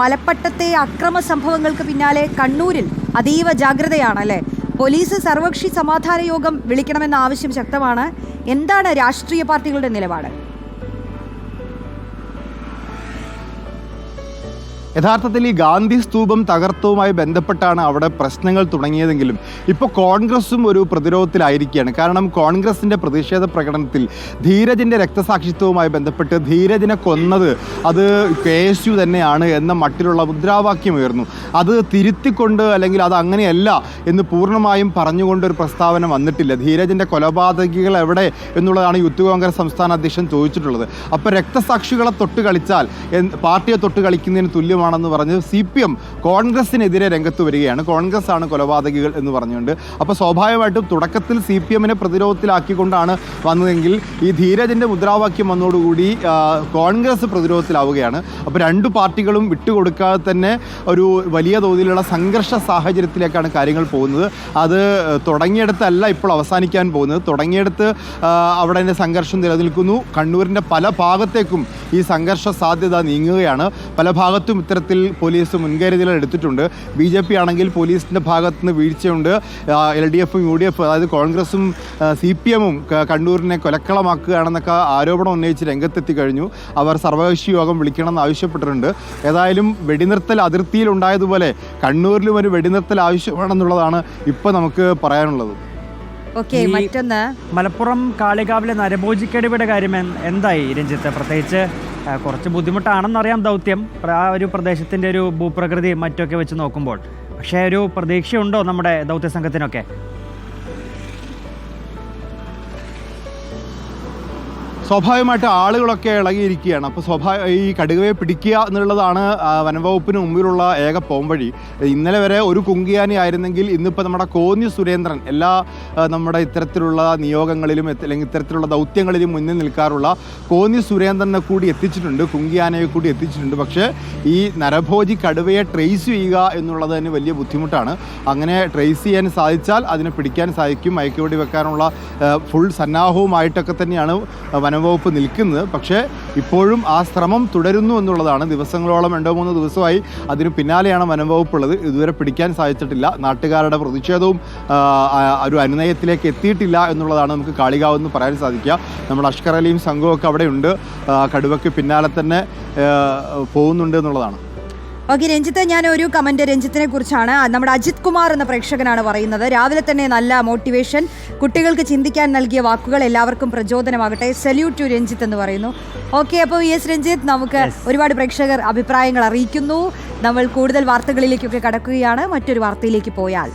മലപ്പട്ടത്തെ അക്രമ സംഭവങ്ങൾക്ക് പിന്നാലെ കണ്ണൂരിൽ അതീവ ജാഗ്രതയാണ് അല്ലേ? പോലീസ് സർവകക്ഷി സമാധാന യോഗം വിളിക്കണമെന്ന ആവശ്യം ശക്തമാണ്. എന്താണ് രാഷ്ട്രീയ പാർട്ടികളുടെ നിലപാട്? യഥാർത്ഥത്തിൽ ഈ ഗാന്ധി സ്തൂപം തകർത്തവുമായി ബന്ധപ്പെട്ടാണ് അവിടെ പ്രശ്നങ്ങൾ തുടങ്ങിയതെങ്കിലും ഇപ്പോൾ കോൺഗ്രസും ഒരു പ്രതിരോധത്തിലായിരിക്കുകയാണ്. കാരണം കോൺഗ്രസിന്റെ പ്രതിഷേധ പ്രകടനത്തിൽ ധീരജിന്റെ രക്തസാക്ഷിത്വവുമായി ബന്ധപ്പെട്ട് ധീരജിനെ കൊന്നത് അത് കെ എസ് യു തന്നെയാണ് എന്ന മട്ടിലുള്ള മുദ്രാവാക്യം ഉയർന്നു. അത് തിരുത്തിക്കൊണ്ട് അല്ലെങ്കിൽ അത് അങ്ങനെയല്ല എന്ന് പൂർണമായും പറഞ്ഞുകൊണ്ട് ഒരു പ്രസ്താവന വന്നിട്ടില്ല. ധീരജിന്റെ കൊലപാതകികൾ എവിടെ എന്നുള്ളതാണ് യൂത്ത് കോൺഗ്രസ് സംസ്ഥാന അധ്യക്ഷൻ ചോദിച്ചിട്ടുള്ളത്. അപ്പോൾ രക്തസാക്ഷികളെ തൊട്ട് കളിച്ചാൽ പാർട്ടിയെ തൊട്ട് കളിക്കുന്നതിന് തുല്യമാണെന്ന് പറഞ്ഞ് സി പി എം കോൺഗ്രസിനെതിരെ രംഗത്ത് വരികയാണ്. കോൺഗ്രസ് ആണ് കൊലപാതകികൾ എന്ന് പറഞ്ഞുകൊണ്ട്. അപ്പോൾ സ്വാഭാവികമായിട്ടും തുടക്കത്തിൽ സി പി എമ്മിനെ പ്രതിരോധത്തിലാക്കിക്കൊണ്ടാണ് വന്നതെങ്കിൽ ഈ ധീരജിന്റെ മുദ്രാവാക്യം വന്നതോടുകൂടി കോൺഗ്രസ് പ്രതിരോധത്തിലാവുകയാണ്. അപ്പോൾ രണ്ട് പാർട്ടികളും വിട്ടുകൊടുക്കാതെ തന്നെ ഒരു വലിയ തോതിലുള്ള സംഘർഷ സാഹചര്യത്തിലേക്കാണ് കാര്യങ്ങൾ പോകുന്നത്. അത് തുടങ്ങിയിടത്തല്ല ഇപ്പോൾ അവസാനിക്കാൻ പോകുന്നത്. തുടങ്ങിയിടത്ത് അവിടെ സംഘർഷം നിലനിൽക്കുന്നു. കണ്ണൂരിന്റെ പല ഭാഗത്തേക്കും ഈ സംഘർഷ സാധ്യത നീങ്ങുകയാണ്. പല ഭാഗത്തും ഇത്തരത്തിൽ പോലീസ് മുൻകരുതലുകൾ എടുത്തിട്ടുണ്ട്. ബി ജെ പി ആണെങ്കിൽ പോലീസിന്റെ ഭാഗത്ത് നിന്ന് വീഴ്ചയുണ്ട് എൽ ഡി എഫും യു ഡി എഫ് അതായത് കോൺഗ്രസും സി പി എമ്മും കണ്ണൂരിനെ കൊലക്കളമാക്കുകയാണെന്നൊക്കെ ആരോപണം ഉന്നയിച്ച് രംഗത്തെത്തി കഴിഞ്ഞു. അവർ സർവകക്ഷി യോഗം വിളിക്കണമെന്ന് ആവശ്യപ്പെട്ടിട്ടുണ്ട്. ഏതായാലും വെടിനിർത്തൽ അതിർത്തിയിൽ ഉണ്ടായതുപോലെ കണ്ണൂരിലും ഒരു വെടിനിർത്തൽ ആവശ്യമാണെന്നുള്ളതാണ് ഇപ്പോൾ നമുക്ക് പറയാനുള്ളത്. ഓക്കെ മറ്റൊന്ന്. മലപ്പുറം കാളികാവിലെ നരഭോജിക്കടിയുടെ കാര്യം എന്തായി രഞ്ജിത്ത്? പ്രത്യേകിച്ച് കുറച്ച് ബുദ്ധിമുട്ടാണെന്നറിയാം ദൗത്യം. ആ ഒരു പ്രദേശത്തിന്റെ ഒരു ഭൂപ്രകൃതി മറ്റൊക്കെ വെച്ച് നോക്കുമ്പോൾ. പക്ഷേ ഒരു പ്രതീക്ഷയുണ്ടോ നമ്മുടെ ദൗത്യ സംഘത്തിനൊക്കെ സ്വാഭാവികമായിട്ട് ആളുകളൊക്കെ ഇളകിയിരിക്കുകയാണ്. അപ്പോൾ സ്വാഭാവിക ഈ കടുവയെ പിടിക്കുക എന്നുള്ളതാണ് വനംവകുപ്പിന് മുമ്പിലുള്ള ഏക പോംവഴി. ഇന്നലെ വരെ ഒരു കുങ്കിയാനി ആയിരുന്നെങ്കിൽ ഇന്നിപ്പോൾ നമ്മുടെ കോന്നി സുരേന്ദ്രൻ എല്ലാ നമ്മുടെ ഇത്തരത്തിലുള്ള നിയോഗങ്ങളിലും അല്ലെങ്കിൽ ഇത്തരത്തിലുള്ള ദൗത്യങ്ങളിലും മുന്നിൽ നിൽക്കാറുള്ള കോന്നി സുരേന്ദ്രനെ കൂടി എത്തിച്ചിട്ടുണ്ട് കുങ്കിയാനയെ കൂടി എത്തിച്ചിട്ടുണ്ട്. പക്ഷേ ഈ നരഭോജി കടുവയെ ട്രേസ് ചെയ്യുക എന്നുള്ളത് തന്നെ വലിയ ബുദ്ധിമുട്ടാണ്. അങ്ങനെ ട്രേസ് ചെയ്യാൻ സാധിച്ചാൽ അതിനെ പിടിക്കാൻ സാധിക്കും. മയക്കുവെടി വെക്കാനുള്ള ഫുൾ സന്നാഹവുമായിട്ടൊക്കെ തന്നെയാണ് വനംവകുപ്പ് നിൽക്കുന്നത്. പക്ഷേ ഇപ്പോഴും ആ ശ്രമം തുടരുന്നു എന്നുള്ളതാണ്. ദിവസങ്ങളോളം രണ്ടോ മൂന്നോ ദിവസമായി അതിന് പിന്നാലെയാണ് വനംവകുപ്പ് ഉള്ളത് ഇതുവരെ പിടിക്കാൻ സാധിച്ചിട്ടില്ല. നാട്ടുകാരുടെ പ്രതിഷേധവും ഒരു അനുനയത്തിലേക്ക് എത്തിയിട്ടില്ല എന്നുള്ളതാണ് നമുക്ക് കാളികാവ് എന്ന് പറയാൻ സാധിക്കുക. നമ്മൾ അഷ്കർ അലിയും സംഘവും ഒക്കെ അവിടെയുണ്ട്. ആ, കടുവയ്ക്ക് പിന്നാലെ തന്നെ പോകുന്നുണ്ട് എന്നുള്ളതാണ്. ഓക്കെ രഞ്ജിത്ത് ഞാൻ ഒരു കമന്റ് രഞ്ജിത്തിനെ കുറിച്ചാണ്. നമ്മുടെ അജിത് കുമാർ എന്ന പ്രേക്ഷകനാണ് പറയുന്നത്. രാവിലെ തന്നെ നല്ല മോട്ടിവേഷൻ കുട്ടികൾക്ക് ചിന്തിക്കാൻ നൽകിയ വാക്കുകൾ എല്ലാവർക്കും പ്രചോദനമാകട്ടെ. സല്യൂട്ട് ടു രഞ്ജിത്ത് എന്ന് പറയുന്നു. ഓക്കെ അപ്പോൾ യെസ് രഞ്ജിത്ത് നമുക്ക് ഒരുപാട് പ്രേക്ഷകർ അഭിപ്രായങ്ങൾ അറിയിക്കുന്നു. നമ്മൾ കൂടുതൽ വാർത്തകളിലേക്കൊക്കെ കടക്കുകയാണ്. മറ്റൊരു വാർത്തയിലേക്ക് പോയാൽ.